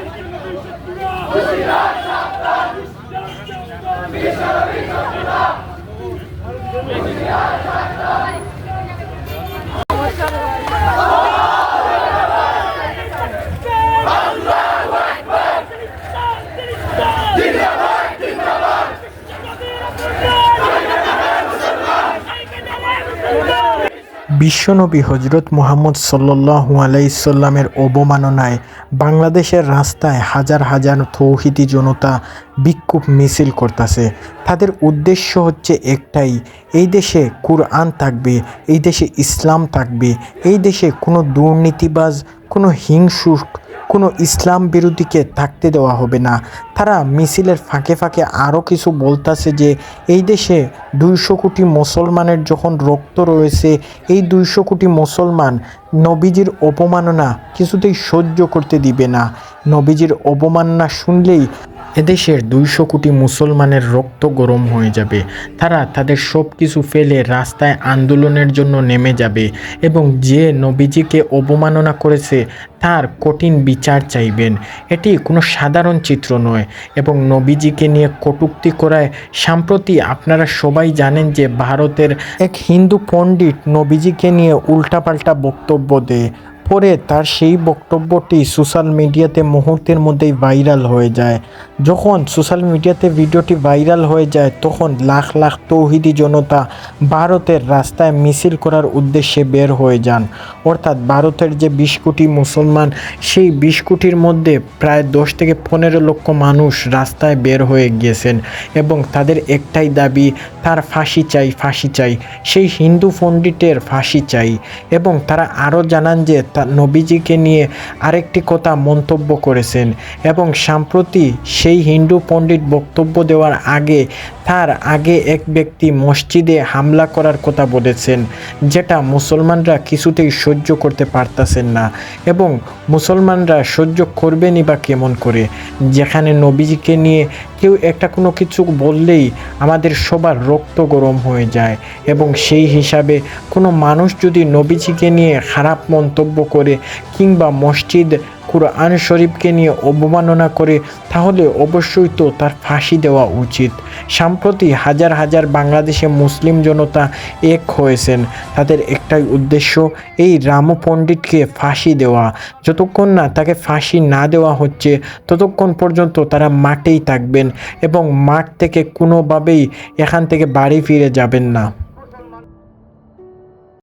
Oh, বিশ্বনবী হজরত মোহাম্মদ সাল্লু আলাইসাল্লামের অবমাননায় বাংলাদেশের রাস্তায় হাজার হাজার তৌহিদি জনতা বিক্ষোভ মিছিল করতেছে। তাদের উদ্দেশ্য হচ্ছে একটাই, এই দেশে কুরআন থাকবে, এই দেশে ইসলাম থাকবে, এই দেশে কোনো দুর্নীতিবাজ, কোনো হিংসুক কোনো ইসলাম বিরোধীকে থাকতে দেওয়া হবে না। তারা মিছিলের ফাঁকে ফাঁকে আরও কিছু বলতেছে যে, এই দেশে দুইশো কোটি মুসলমানের যখন রক্ত রয়েছে, এই দুইশো কোটি মুসলমান নবীজির অপমাননা কিছুতেই সহ্য করতে দিবে না। নবীজির অবমাননা শুনলেই এদেশের দুইশো কোটি মুসলমানের রক্ত গরম হয়ে যাবে। তারা তাদের সব কিছু ফেলে রাস্তায় আন্দোলনের জন্য নেমে যাবে এবং যে নবীজিকে অবমাননা করেছে তার কঠিন বিচার চাইবেন। এটি কোনো সাধারণ চিত্র নয় এবং নবীজিকে নিয়ে কটূক্তি করায় সম্প্রতি আপনারা সবাই জানেন যে ভারতের এক হিন্দু পণ্ডিত নবীজিকে নিয়ে উল্টাপাল্টা বক্তব্য দেয়। পরে তার সেই বক্তব্যটি সোশ্যাল মিডিয়াতে মুহূর্তের মধ্যেই ভাইরাল হয়ে যায়। যখন সোশ্যাল মিডিয়াতে ভিডিওটি ভাইরাল হয়ে যায়, তখন লাখ লাখ তৌহিদি জনতা ভারতের রাস্তায় মিছিল করার উদ্দেশ্যে বের হয়ে যান। অর্থাৎ ভারতের যে বিশ কোটি মুসলমান, সেই বিশ কোটির মধ্যে প্রায় দশ থেকে পনেরো লক্ষ মানুষ রাস্তায় বের হয়ে গিয়েছেন এবং তাদের একটাই দাবি, তার ফাঁসি চাই ফাঁসি চাই। সেই হিন্দু পণ্ডিতের ফাঁসি চাই। এবং তারা আরও জানান যে তা নবীজিকে নিয়ে আরেকটি কথা মন্তব্য করেছেন এবং সম্প্রতি সেই হিন্দু পণ্ডিত বক্তব্য দেওয়ার আগে তার আগে এক ব্যক্তি মসজিদে হামলা করার কথা বলেছেন, যেটা মুসলমানরা কিছুতেই সহ্য করতে পারতেছেন না এবং মুসলমানরা সহ্য করবেনই বা কেমন করে? যেখানে নবীজিকে নিয়ে কেউ একটা কোনো কিছু বললেই আমাদের সবার রক্ত গরম হয়ে যায় এবং সেই হিসাবে কোনো মানুষ যদি নবীজিকে নিয়ে খারাপ মন্তব্য করে কিংবা মসজিদ কুরআন শরীফকে নিয়ে অবমাননা করে, তাহলে অবশ্যই তো তার ফাঁসি দেওয়া উচিত। সম্প্রতি হাজার হাজার বাংলাদেশে মুসলিম জনতা এক হয়েছেন। তাদের একটাই উদ্দেশ্য, এই রামু পণ্ডিতকে ফাঁসি দেওয়া। যতক্ষণ না তাকে ফাঁসি না দেওয়া হচ্ছে, ততক্ষণ পর্যন্ত তারা মাঠেই থাকবেন এবং মাঠ থেকে কোনোভাবেই এখান থেকে বাড়ি ফিরে যাবেন না।